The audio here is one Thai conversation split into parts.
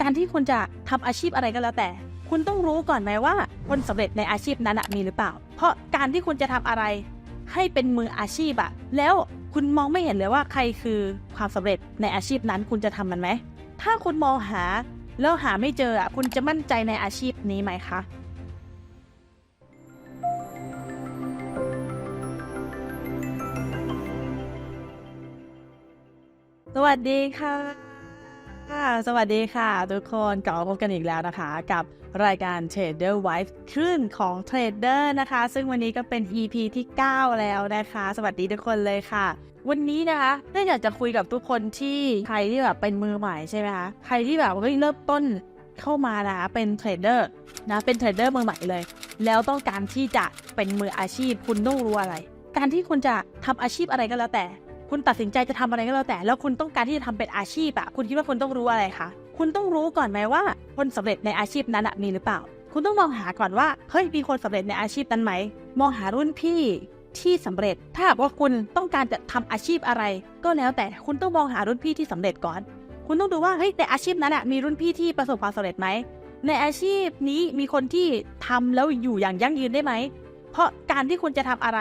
การที่คุณจะทำอาชีพอะไรก็แล้วแต่ คุณต้องรู้ก่อนไหมว่าคนสำเร็จในอาชีพนั้นมีหรือเปล่า เพราะการที่คุณจะทำอะไร ให้เป็นมืออาชีพอะแล้วคุณมองไม่เห็นเลยว่าใครคือความสำเร็จในอาชีพนั้นคุณจะทำมันไหม ถ้าคุณมองหาแล้วหาไม่เจออะคุณจะมั่นใจในอาชีพนี้ไหมคะสวัสดีค่ะ สวัสดีค่ะ ทุกคนกลับมาพบกันอีกแล้วนะคะ กับรายการ Trader Wife คลื่นของ Trader นะคะ ซึ่งวันนี้ก็เป็น EP ที่ 9 แล้วนะคะ สวัสดีทุกคนเลยค่ะ วันนี้นะคะได้อยากจะคุยกับทุกคนที่ใครที่แบบเป็นมือใหม่ใช่ไหมคะ ใครที่แบบเฮ้ยเริ่มต้นเข้ามานะคะเป็นเทรดเดอร์นะเป็นเทรดเดอร์มือใหม่เลย แล้วต้องการที่จะเป็นมืออาชีพคุณต้องรู้อะไร การที่คุณจะทำอาชีพอะไรก็แล้วแต่ คุณตัดสินใจจะทำอะไรก็แล้วแต่ แล้วคุณต้องการที่จะทำเป็นอาชีพอะคุณคิดว่าคุณต้องรู้อะไรคะ คุณต้องรู้ก่อนไหมว่า คนสำเร็จในอาชีพนั้นมีหรือเปล่า คุณต้องมองหาก่อนว่า เฮ้ย มีคนสำเร็จในอาชีพนั้นไหม มองหารุ่นพี่ที่สำเร็จ ถ้าหากว่าคุณต้องการจะทำอาชีพอะไร ก็แล้วแต่ คุณต้องมองหารุ่นพี่ที่สำเร็จก่อน คุณต้องดูว่า เฮ้ย ในอาชีพนั้นอะมีรุ่นพี่ที่ประสบความสำเร็จไหม ในอาชีพนี้มีคนที่ทำแล้วอยู่อย่างยั่งยืนได้ไหม เพราะการที่คุณจะทำอะไร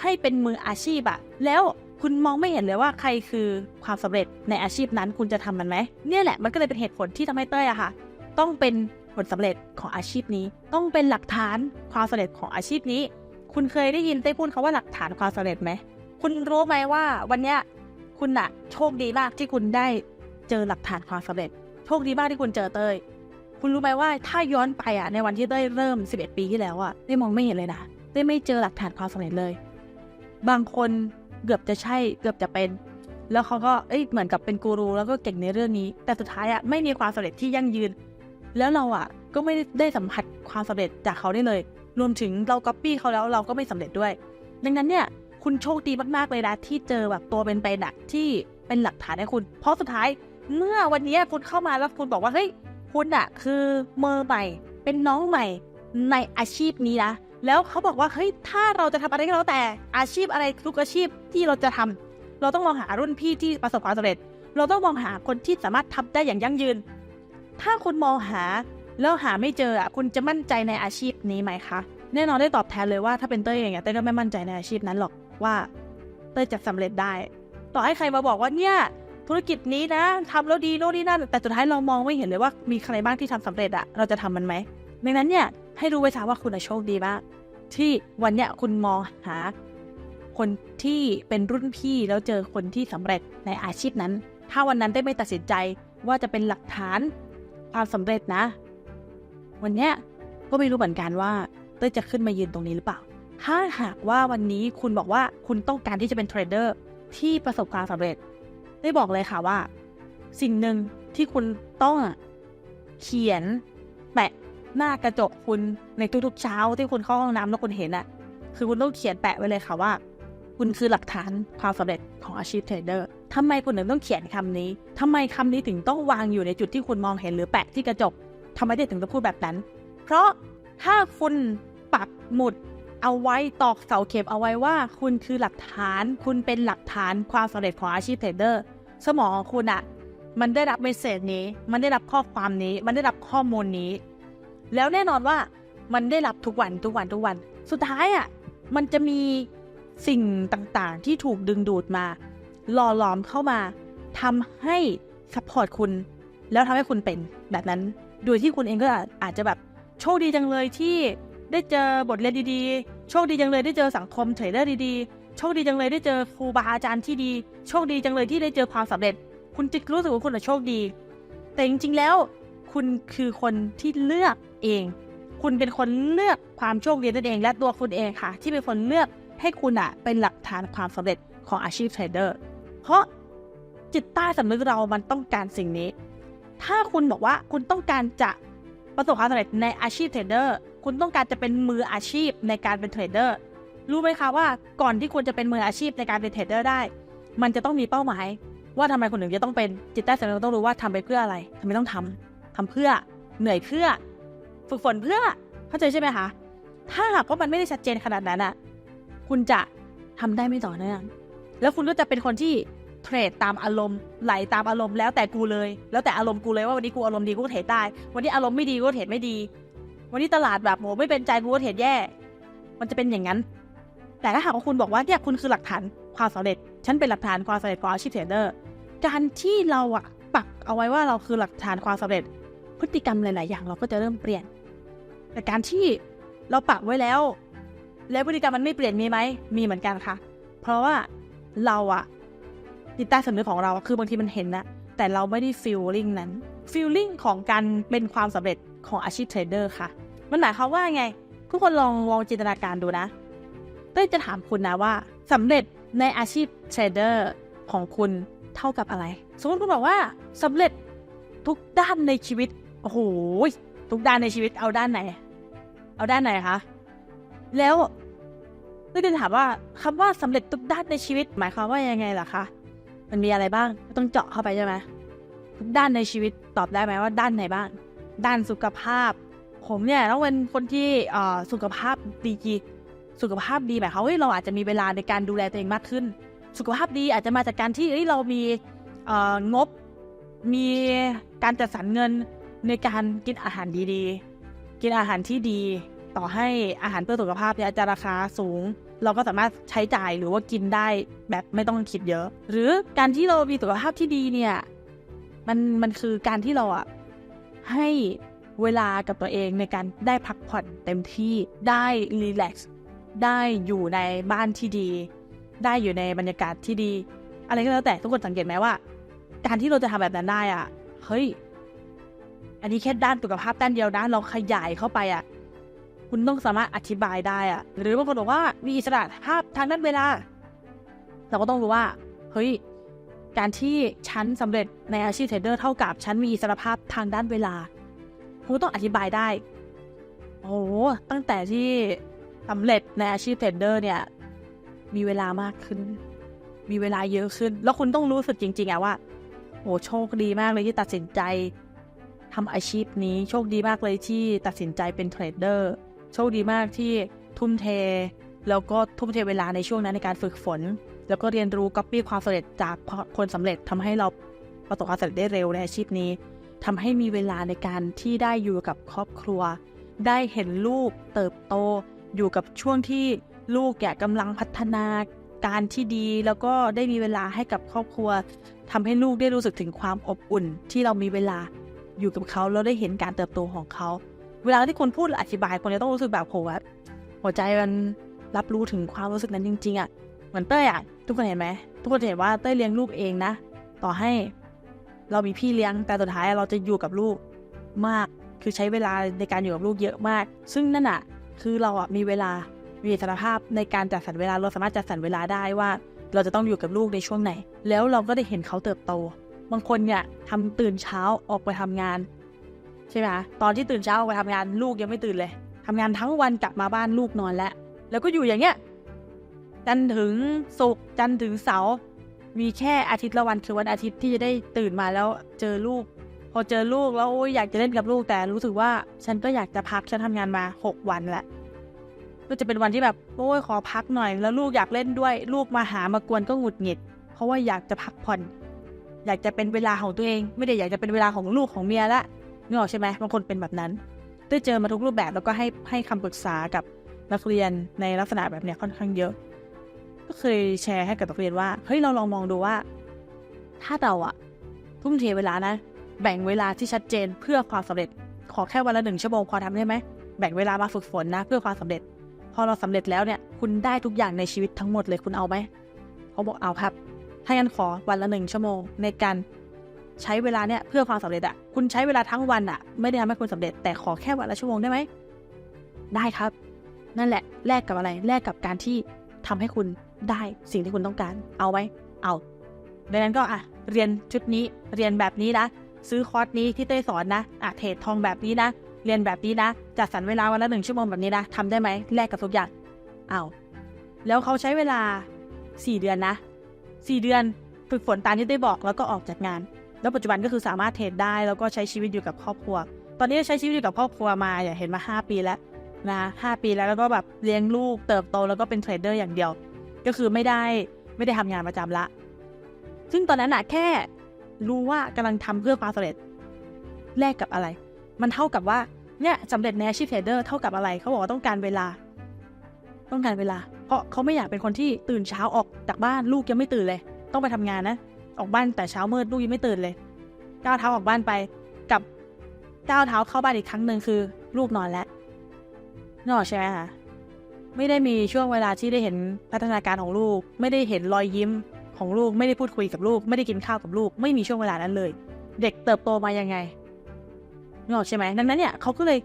ให้เป็นมืออาชีพอะแล้ว คุณมองไม่เห็นเลยว่าใครคือความสำเร็จในอาชีพนั้นคุณจะทำมันไหมเนี่ยแหละมันก็เลยเป็นเหตุผลที่ทำให้เต้ยอะค่ะ ต้องเป็นผลสำเร็จของอาชีพนี้ ต้องเป็นหลักฐานความสำเร็จของอาชีพนี้ คุณเคยได้ยินเต้ยพูดคาว่าหลักฐานความสำเร็จไหมคุณรู้ไหมว่าวันเนี้ยคุณอะโชคดีมากที่คุณได้เจอหลักฐานความสำเร็จ โชคดีมากที่คุณเจอเต้ยคุณรู้ไหมว่าถ้าย้อนไปอะในวันที่เต้ยเริ่ม 11 ปีที่แล้วอะเต้ยมองไม่เห็นเลยนะเต้ยไม่เจอหลักฐานความสำเร็จเลย บางคน เกือบจะใช่เกือบจะเป็น แล้วเขาก็เอ้ยเหมือนกับเป็นกูรูแล้วก็เก่งในเรื่องนี้ แต่สุดท้ายอะไม่มีความสำเร็จที่ยั่งยืน แล้วเราอะก็ไม่ได้สัมผัสความสำเร็จจากเขาได้เลย รวมถึงเราก๊อปปี้เขาแล้วเราก็ไม่สำเร็จด้วย ดังนั้นเนี่ยคุณโชคดีมากๆเลยนะที่เจอแบบตัวเป็นๆอะที่เป็นหลักฐานให้คุณ เพราะสุดท้ายเมื่อวันนี้คุณเข้ามาแล้วคุณบอกว่าเฮ้ยคุณอะคือเมือใหม่เป็นน้องใหม่ในอาชีพนี้นะ แล้วเขาบอกว่าเฮ้ยถ้าเราจะทำอะไรก็แล้วแต่อาชีพอะไรทุกอาชีพที่เราจะทำเราต้องมองหารุ่นพี่ที่ประสบความสำเร็จ เราต้องมองหาคนที่สามารถทำได้อย่างยั่งยืน ถ้าคุณมองหาแล้วหาไม่เจออะคุณจะมั่นใจในอาชีพนี้ไหมคะแน่นอนได้ตอบแทนเลยว่าถ้าเป็นเต้ยเองอะเต้ยก็ไม่มั่นใจในอาชีพนั้นหรอกว่าเต้ยจะสำเร็จได้ ต่อให้ใครมาบอกว่าเนี่ยธุรกิจนี้นะทำแล้วดีโน่นนี่นั่นแต่สุดท้ายเรามองไม่เห็นเลยว่ามีใครบ้างที่ทำสำเร็จอะเราจะทำมันไหม ดังนั้นเนี่ยให้รู้ไว้ซะว่าคุณโชคดีมากที่วันเนี้ยคุณมองหา คนที่เป็นรุ่นพี่แล้วเจอคนที่สำเร็จในอาชีพนั้น ถ้าวันนั้นได้ไม่ตัดสินใจว่าจะเป็นหลักฐานความสำเร็จนะ วันเนี้ยก็ไม่รู้เหมือนกันว่าเต้ยจะขึ้นมายืนตรงนี้หรือเปล่า ถ้าหากว่าวันนี้คุณบอกว่าคุณต้องการที่จะเป็นเทรดเดอร์ที่ประสบความสำเร็จ ได้บอกเลยค่ะว่า สิ่งหนึ่งที่คุณต้องเขียนแปะ หน้ากระจกคุณในทุกๆเช้าที่คุณเข้าห้องน้ำแล้วคุณเห็นอะคือคุณต้องเขียนแปะไว้เลยค่ะว่า คุณคือหลักฐานความสำเร็จของอาชีพเทรดเดอร์ทำไมคุณถึงต้องเขียนคำนี้ทำไมคำนี้ถึงต้องวางอยู่ในจุดที่คุณมองเห็นหรือแปะที่กระจกทำไมได้ถึงต้องพูดแบบนั้น เพราะถ้าคุณปักหมุดเอาไว้ตอกเสาเข็มเอาไว้ว่า คุณคือหลักฐาน คุณเป็นหลักฐานความสำเร็จของอาชีพเทรดเดอร์สมองของคุณอะมันได้รับเมสเซจนี้ มันได้รับข้อความนี้ มันได้รับข้อมูลนี้ แล้วแน่นอนว่ามันได้รับทุกวันทุกวันทุกวัน สุดท้ายอะมันจะมีสิ่งต่างๆ ที่ถูกดึงดูดมาหล่อหลอมเข้ามาทำให้ซัพพอร์ตคุณ แล้วทำให้คุณเป็นแบบนั้น โดยที่คุณเองก็อาจจะแบบโชคดีจังเลยที่ได้เจอบทเรียนดีๆ โชคดีจังเลยได้เจอสังคมเทรดเดอร์ดีๆ โชคดีจังเลยได้เจอครูบาอาจารย์ที่ดี โชคดีจังเลยที่ได้เจอความสำเร็จ คุณจะรู้สึกว่าคุณอะโชคดี แต่จริงๆแล้ว คุณคือคนที่เลือก เอง คุณเป็นคนเลือกความโชคดีนั่นเอง และตัวคุณเองค่ะ ที่เป็นคนเลือกให้คุณอะเป็นหลักฐานความสำเร็จของอาชีพเทรดเดอร์ เพราะจิตใต้สำนึกเรามันต้องการสิ่งนี้ ถ้าคุณบอกว่าคุณต้องการจะประสบความสำเร็จในอาชีพเทรดเดอร์ คุณต้องการจะเป็นมืออาชีพในการเป็นเทรดเดอร์ รู้ไหมคะว่าก่อนที่คุณจะเป็นมืออาชีพในการเป็นเทรดเดอร์ได้ มันจะต้องมีเป้าหมาย ว่าทำไมคุณถึงจะต้องเป็นจิตใต้สำนึกต้องรู้ว่าทำไปเพื่ออะไรทำไมต้องทำทำเพื่อ เหนื่อยเพื่อ ฝึกฝนเพื่อเข้าใจใช่ไหมคะถ้าหากว่ามันไม่ได้ชัดเจนขนาดนั้นอะคุณจะทำได้ไม่ต่อเนื่อง แล้วคุณก็จะเป็นคนที่เทรดตามอารมณ์ไหลตามอารมณ์แล้วแต่กูเลย แล้วแต่อารมณ์กูเลยว่าวันนี้กูอารมณ์ดีกูเทรดได้ วันนี้อารมณ์ไม่ดีกูเทรดไม่ดี วันนี้ตลาดแบบโหไม่เป็นใจกูก็เทรดแย่ มันจะเป็นอย่างนั้น แต่ถ้าหากว่าคุณบอกว่าเนี่ยคุณคือหลักฐานความสำเร็จ ฉันเป็นหลักฐานความสำเร็จของอาชีพเทรดเดอร์ การที่เราอะปักเอาไว้ว่าเราคือหลักฐานความสำเร็จ พฤติกรรมหลาย ๆ อย่างเราก็จะเริ่มเปลี่ยน แต่การที่เราปักไว้แล้ว แล้วพฤติกรรมมันไม่เปลี่ยนมีไหมมีเหมือนกันค่ะ เพราะว่าเราอะจิตใต้สำนึกของเราคือบางทีมันเห็นนะแต่เราไม่ได้ฟีลลิ่งนั้นฟีลลิ่งของการเป็นความสำเร็จของอาชีพเทรดเดอร์ค่ะ มันหมายความว่าไง ทุกคนลองลองจินตนาการดูนะเต้ยจะถามคุณนะว่าสำเร็จในอาชีพเทรดเดอร์ของคุณเท่ากับอะไร สมมติคุณบอกว่าสำเร็จทุกด้านในชีวิต โอ้โห ทุกด้านในชีวิตเอาด้านไหน เอาด้านไหนคะแล้วก็จะถามว่าคำว่าสำเร็จทุกด้านในชีวิต หมายความว่ายังไงล่ะคะมันมีอะไรบ้างต้องเจาะเข้าไปใช่ไหมทุกด้านในชีวิตตอบได้ไหมว่าด้านไหนบ้าง ด้านสุขภาพ ผมเนี่ยต้องเป็นคนที่อ่อสุขภาพดีสุขภาพดีหมายความว่าเฮ้ยเราอาจจะมีเวลาในการดูแลตัวเองมากขึ้น สุขภาพดีอาจจะมาจากการที่เรามีเอ่องบมีการจัดสรรเงิน ในการกินอาหารดีๆ กินอาหารที่ดี ต่อให้อาหารเพื่อสุขภาพเนี่ยจะราคาสูง เราก็สามารถใช้จ่ายหรือว่ากินได้แบบไม่ต้องคิดเยอะ หรือการที่เรามีสุขภาพที่ดีเนี่ยมันมันคือการที่เราอะให้เวลากับตัวเองในการได้พักผ่อนเต็มที่ได้รีแลกซ์ได้อยู่ในบ้านที่ดี ได้อยู่ในบรรยากาศที่ดี อะไรก็แล้วแต่ทุกคนสังเกตไหมว่า การที่เราจะทำแบบนั้นได้อะเฮ้ย อันนี้แค่ด้านสุขภาพด้านเดียวนะเราขยายเข้าไปอะคุณต้องสามารถอธิบายได้อะหรือบางคนบอกว่ามีอิสระภาพทางด้านเวลา เราก็ต้องรู้ว่า เฮ้ย การที่ฉันสำเร็จในอาชีพเทรดเดอร์เท่ากับฉันมีอิสระภาพทางด้านเวลา คุณต้องอธิบายได้ โอ้โหตั้งแต่ที่สำเร็จในอาชีพเทรดเดอร์เนี่ย มีเวลามากขึ้น มีเวลาเยอะขึ้น แล้วคุณต้องรู้สึกจริง ๆอะว่าโหโชคดีมากเลยที่ตัดสินใจ ทำอาชีพนี้โชคดีมากเลยที่ตัดสินใจเป็นเทรดเดอร์ โชคดีมากที่ทุ่มเท แล้วก็ทุ่มเทเวลาในช่วงนั้นในการฝึกฝน แล้วก็เรียนรู้ก๊อปปี้ความสำเร็จจากคนสำเร็จทำให้เราประสบความสำเร็จได้เร็วในอาชีพนี้ทำให้มีเวลาในการที่ได้อยู่กับครอบครัว ได้เห็นลูกเติบโต อยู่กับช่วงที่ลูกแกกำลังพัฒนาการที่ดีแล้วก็ได้มีเวลาให้กับครอบครัวทำให้ลูกได้รู้สึกถึงความอบอุ่นที่เรามีเวลา อยู่กับเขาแล้วได้เห็นการเติบโตของเขา เวลาที่คนพูดหรืออธิบายคนจะต้องรู้สึกแบบโหแบบหัวใจมันรับรู้ถึงความรู้สึกนั้นจริง ๆอะ่ะเหมือนเต้ยอะ่ะทุกคนเห็นไหมทุกคนเห็นว่าเต้ยเลี้ยงลูกเองนะ ต่อให้เรามีพี่เลี้ยงแต่สุดท้ายเราจะอยู่กับลูกมากคือใช้เวลาในการอยู่กับลูกเยอะมาก ซึ่งนั่นอะคือเราอะมีเวลามีอิสรภาพในการจัดสรรเวลาเราสามารถจัดสรรเวลาได้ว่า เราจะต้องอยู่กับลูกในช่วงไหน แล้วเราก็ได้เห็นเขาเติบโต บางคนเนี่ยทำตื่นเช้าออกไปทำงาน ใช่ไหมตอนที่ตื่นเช้าออกไปทำงานลูกยังไม่ตื่นเลยทำงานทั้งวันกลับมาบ้านลูกนอนแล้ว แล้วก็อยู่อย่างเงี้ยจันถึงศุกร์จันถึงเสาร์มีแค่อาทิตย์ละวันคือวันอาทิตย์ที่จะได้ตื่นมาแล้วเจอลูก พอเจอลูกแล้วโอ้ยอยากจะเล่นกับลูกแต่รู้สึกว่าฉันก็อยากจะพักฉันทำงานมาหกวันแหละก็จะเป็นวันที่แบบโอ้ยขอพักหน่อย แล้วลูกอยากเล่นด้วย ลูกมาหามากวนก็หงุดหงิด เพราะว่าอยากจะพักผ่อน อยากจะเป็นเวลาของตัวเอง ไม่ได้อยากจะเป็นเวลาของลูกของเมียละนึกออกใช่ไหมบางคนเป็นแบบนั้นได้เจอมาทุกรูปแบบแล้วก็ให้ให้คำปรึกษากับนักเรียนในลักษณะแบบเนี้ยค่อนข้างเยอะ ก็เคยแชร์ให้กับนักเรียนว่าเฮ้ยเราลองมองดูว่า ถ้าเราอะทุ่มเทเวลานะแบ่งเวลาที่ชัดเจนเพื่อความสำเร็จ ขอแค่วันละหนึ่งชั่วโมงพอทำได้ไหมแบ่งเวลามาฝึกฝนนะ เพื่อความสำเร็จ พอเราสำเร็จแล้วเนี่ย คุณได้ทุกอย่างในชีวิตทั้งหมดเลยคุณเอาไหมเขาบอกเอาครับ ถ้างั้นขอวันละหนึ่งชั่วโมง ในการใช้เวลาเนี่ยเพื่อความสำเร็จอะคุณใช้เวลาทั้งวันอะไม่ได้ทำให้คุณสำเร็จแต่ขอแค่วันละชั่วโมงได้ไหมได้ครับ นั่นแหละแลกกับอะไรแลกกับการที่ทำให้คุณได้สิ่งที่คุณต้องการ เอาไหมเอาดังนั้นก็อะเรียนชุดนี้เรียนแบบนี้นะซื้อคอร์สนี้ที่เต้ยสอนนะอะเทรดทองแบบนี้นะเรียนแบบนี้นะจัดสรรเวลาวันละหนึ่งชั่วโมงแบบนี้นะทำได้ไหมแลกกับทุกอย่างเอาแล้วเขาใช้เวลาสี่เดือนนะ สี่เดือนฝึกฝนตามที่ได้บอกแล้วก็ออกจากงาน แล้วปัจจุบันก็คือสามารถเทรดได้แล้วก็ใช้ชีวิตอยู่กับครอบครัว ตอนนี้ใช้ชีวิตอยู่กับครอบครัวมาอย่างเห็นมาห้าปีแล้วนะห้าปีแล้วแล้วก็แบบเลี้ยงลูกเติบโตแล้วก็เป็นเทรดเดอร์อย่างเดียว ก็คือไม่ได้ไม่ได้ทำงานประจำละ ซึ่งตอนนั้นอะแค่รู้ว่ากำลังทำเพื่อความสำเร็จแลกกับอะไร มันเท่ากับว่าเนี่ยสำเร็จในอาชีพเทรดเดอร์เท่ากับอะไรเขาบอกว่าต้องการเวลา ต้องการเวลา ราะเขาไม่อยากเป็นคนที่ตื่นเช้าออกจากบ้านลูกยังไม่ตื่นเลย ต้องไปทำงานนะออกบ้านแต่เช้ามืดลูกยังไม่ตื่นเลยก้าวเท้าออกบ้านไปกับก้าวเท้าเข้าบ้านอีกครั้งหนึ่งคือ ลูกนอนแล้วนอนใช่ไหมคะไม่ได้มีช่วงเวลาที่ได้เห็นพัฒนาการของลูก ไม่ได้เห็นรอยยิ้มของลูกไม่ได้พูดคุยกับลูก ไม่ได้กินข้าวกับลูก ไม่มีช่วงเวลานั้นเลย เด็กเติบโตมายังไงนออกใช่ไหมดังนั้นเนี่ยเขาก็เลย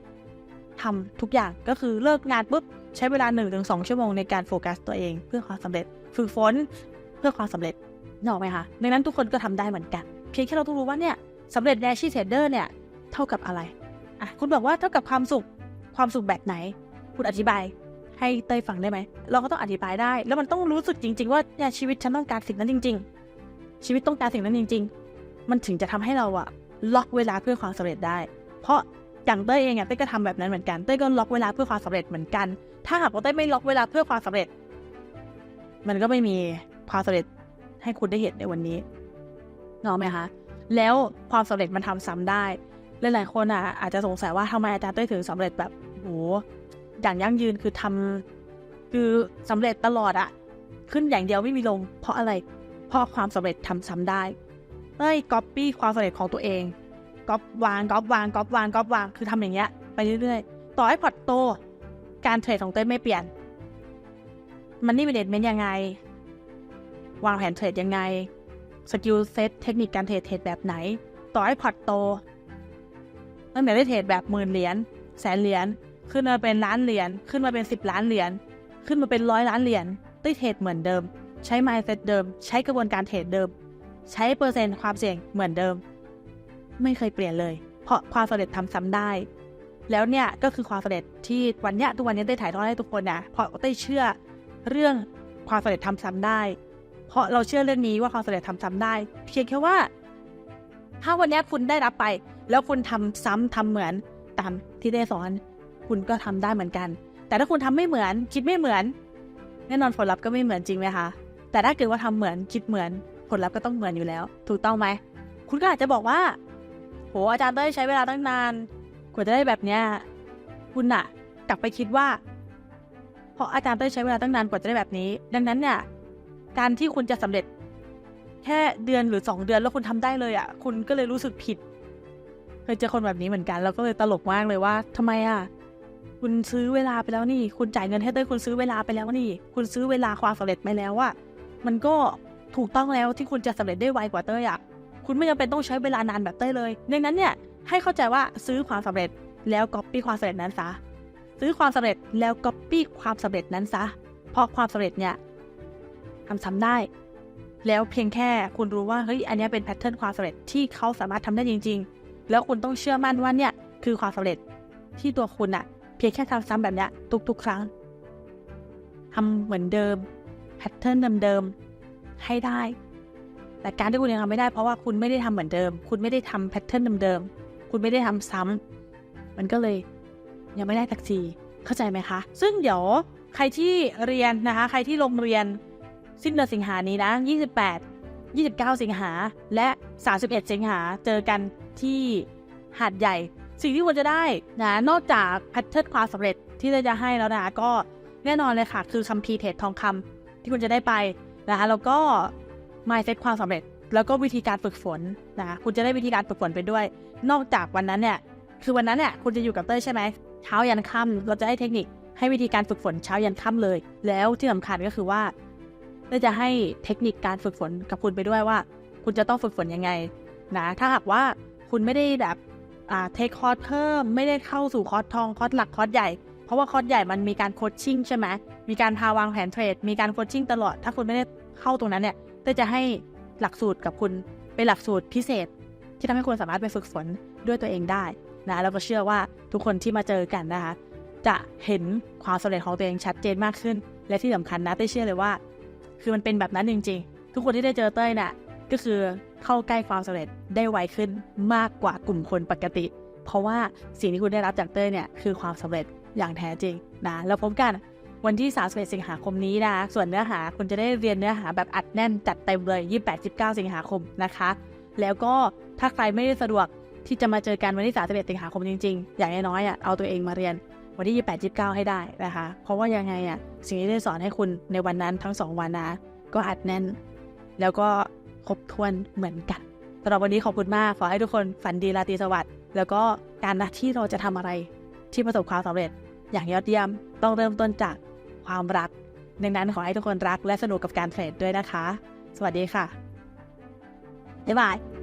ทำทุกอย่างก็คือเลิกงานปุ๊บ ใช้เวลา1นถึงสชั่วโมงในการโฟกัสตัวเอง เพื่อความสำเร็จ ฝึกฝนเพื่อความสำเร็จนอกไหมคะดังนั้นทุกคนก็ทำได้เหมือนกัน เพียงแค่เราต้องรู้ว่าเนี่ยสำเร็จในอาชีพเทรดเดอร์เนี่ยเท่ากับอะไรอะคุณบอกว่าเท่ากับความสุขความสุขแบบไหน คุณอธิบายให้เต้ยฟังได้ไหม เราก็ต้องอธิบายได้ แล้วมันต้องรู้สึกจริง ๆ ว่าเนี่ยชีวิตฉันต้องการสิ่งนั้นจริง ๆ ชีวิตต้องการสิ่งนั้นจริง ๆ มันถึงจะทำให้เราอะล็อกเวลาเพื่อความสำเร็จได้ เพราะอย่างเต้ยเองอะเต้ยก็ทำแบบนั้นเหมือนกัน เต้ยก็ล็อกเวลาเพื่อความสำเร็จเหมือนกัน ถ้าหากว่าเต้ไม่ล็อกเวลาเพื่อความสำเร็จ มันก็ไม่มีความสำเร็จให้คุณได้เห็นในวันนี้เงาไหมคะ แล้วความสำเร็จมันทำซ้ำได้ หลาย ๆ คนอะอาจจะสงสัยว่าทำไมอาจารย์เต้ยถึงสำเร็จแบบโหอย่างยั่งยืนคือทำคือสำเร็จตลอดอะขึ้นอย่างเดียวไม่มีลง เพราะอะไร เพราะความสำเร็จทำซ้ำได้เต้ยก๊อปปี้ความสำเร็จของตัวเองก๊อปวางก๊อปวางก๊อปวางก๊อปวางคือทำอย่างเงี้ยไปเรื่อย ๆ ต่อให้พอร์ตโต การเทรดของเต้ยไม่เปลี่ยน มันนี่เป็นเดทเมนต์ยังไง วางแผนเทรดยังไง สกิลเซ็ตเทคนิคการเทรดเทรดแบบไหน ต่อให้พอร์ตโตตั้งแต่ได้เทรดแบบหมื่นเหรียญแสนเหรียญขึ้นมาเป็นล้านเหรียญขึ้นมาเป็นสิบล้านเหรียญขึ้นมาเป็นร้อยล้านเหรียญได้เทรดเหมือนเดิม ใช้ mindset เดิม ใช้กระบวนการเทรดเดิม ใช้เปอร์เซ็นต์ความเสี่ยงเหมือนเดิม ไม่เคยเปลี่ยนเลย เพราะความสำเร็จทำซ้ำได้ แล้วเนี่ยก็คือความสำเร็จที่วันเนี้ยทุกวันนี้ได้ถ่ายทอดให้ทุกคนนะเพราะได้เชื่อเรื่องความสำเร็จทำซ้ำได้ เพราะเราเชื่อเรื่องนี้ว่าความสำเร็จทำซ้ำได้ เพียงแค่ว่า ถ้าวันนี้คุณได้รับไป แล้วคุณทำซ้ำทำเหมือนตามที่ได้สอน คุณก็ทำได้เหมือนกัน แต่ถ้าคุณทำไม่เหมือน คิดไม่เหมือน แน่นอนผลลัพธ์ก็ไม่เหมือนจริงไหมคะแต่ถ้าเกิดว่าทำเหมือนคิดเหมือนผลลัพธ์ก็ต้องเหมือนอยู่แล้ว ถูกต้องไหม คุณก็อาจจะบอกว่า โหอาจารย์เต้ยใช้เวลาตั้งนาน ว่าจะได้แบบเนี้ยคุณอะกลับไปคิดว่า เพราะอาจารย์เต้ยใช้เวลาตั้งนานกว่าจะได้แบบนี้ ดังนั้นเนี่ย การที่คุณจะสำเร็จ แค่เดือนหรือสองเดือนแล้วคุณทำได้เลยอะคุณก็เลยรู้สึกผิดเคยเจอคนแบบนี้เหมือนกันแล้วก็เลยตลกมากเลยว่าทำไมอะคุณซื้อเวลาไปแล้วนี่ คุณจ่ายเงินให้เต้ยคุณซื้อเวลาไปแล้วนี่ คุณซื้อเวลาความสำเร็จไปแล้วว่ามันก็ถูกต้องแล้วที่คุณจะสำเร็จได้ไวกว่าเต้ยอะคุณไม่จำเป็นต้องใช้เวลานานแบบเต้ยเลย ดังนั้นเนี่ย ให้เข้าใจว่าซื้อความสำเร็จแล้วก๊อปปี้ความสำเร็จนั้นซะซื้อความสำเร็จแล้วก๊อปปี้ความสำเร็จนั้นซะเพราะความสำเร็จเนี่ยทำซ้ำได้ แล้วเพียงแค่คุณรู้ว่าเฮ้ยอันนี้เป็นแพทเทิร์นความสำเร็จที่เขาสามารถทำได้จริง ๆ แล้วคุณต้องเชื่อมั่นว่าเนี่ยคือความสำเร็จที่ตัวคุณอะเพียงแค่ทำซ้ำแบบเนี้ยทุกๆ ครั้งทำเหมือนเดิมแพทเทิร์นเดิมๆให้ได้ แต่การที่คุณยังทำไม่ได้เพราะว่าคุณไม่ได้ทำเหมือนเดิม คุณไม่ได้ทำแพทเทิร์นเดิมๆ คุณไม่ได้ทำซ้ำมันก็เลยยังไม่ได้สักทีเข้าใจไหมคะ ซึ่งเดี๋ยวใครที่เรียนนะคะ ใครที่ลงเรียนสิ้นเดือนสิงหานี้นะ 28 29 สิงหาและ 31 สิงหาเจอกันที่หาดใหญ่ สิ่งที่คุณจะได้นะนอกจากแพทเทิร์นความสำเร็จที่เราจะให้แล้วนะก็แน่นอนเลยค่ะ คือคัมภีเทรดทองคำที่คุณจะได้ไปนะคะแล้วก็ mindset ความสำเร็จ แล้วก็วิธีการฝึกฝนนะคะคุณจะได้วิธีการฝึกฝนไปด้วย นอกจากวันนั้นเนี่ยคือวันนั้นเนี่ยคุณจะอยู่กับเต้ยใช่ไหมเช้ายันค่ำเราจะให้เทคนิคให้วิธีการฝึกฝนเช้ายันค่ำเลย แล้วที่สำคัญก็คือว่าเต้ยจะให้เทคนิคการฝึกฝนกับคุณไปด้วยว่า คุณจะต้องฝึกฝนยังไงนะถ้าหากว่าคุณไม่ได้แบบอ่าเทคคอร์สเพิ่มไม่ได้เข้าสู่คอร์สทองคอร์สหลักคอร์สใหญ่ เพราะว่าคอร์สใหญ่มันมีการโคชชิ่งใช่ไหมมีการพาวางแผนเทรดมีการโคชชิ่งตลอด ถ้าคุณไม่ได้เข้าตรงนั้นเนี่ยเต้ยจะให้ หลักสูตรกับคุณเป็นหลักสูตรพิเศษ ที่ทำให้คุณสามารถไปฝึกฝนด้วยตัวเองได้นะแล้วก็เชื่อว่าทุกคนที่มาเจอกันนะคะจะเห็นความสำเร็จของตัวเองชัดเจนมากขึ้น และที่สำคัญนะเต้เชื่อเลยว่า คือมันเป็นแบบนั้นจริง ๆ ทุกคนที่ได้เจอเต้ยน่ะก็คือเข้าใกล้ความสำเร็จได้ไวขึ้นมากกว่ากลุ่มคนปกติ เพราะว่าสิ่งที่คุณได้รับจากเต้ยเนี่ยคือความสำเร็จอย่างแท้จริงนะแล้วพบกัน วันที่31สิงหาคมนี้นะคะส่วนเนื้อหาคุณจะได้เรียนเนื้อหาแบบอัดแน่นจัดเต็มเลย 28-29 สิงหาคมนะคะ แล้วก็ถ้าใครไม่ได้สะดวกที่จะมาเจอกันวันที่31สิงหาคมจริงๆ อย่างน้อยๆอะเอาตัวเองมาเรียนวันที่28-29 ให้ได้นะคะ เพราะว่ายังไงอะสิ่งที่ได้สอนให้คุณในวันนั้นทั้งสองวันนะก็อัดแน่น แล้วก็ครบถ้วนเหมือนกันสำหรับวันนี้ขอบคุณมากขอให้ทุกคนฝันดีราตรีสวัสดิ์แล้วก็การนะที่เราจะทำอะไรที่ประสบความสำเร็จ อย่างยอดเยี่ยมต้องเริ่มต้นจาก ความรัก ดังนั้นขอให้ทุกคนรักและสนุกกับการเทรดด้วยนะคะ สวัสดีค่ะ บ๊ายบาย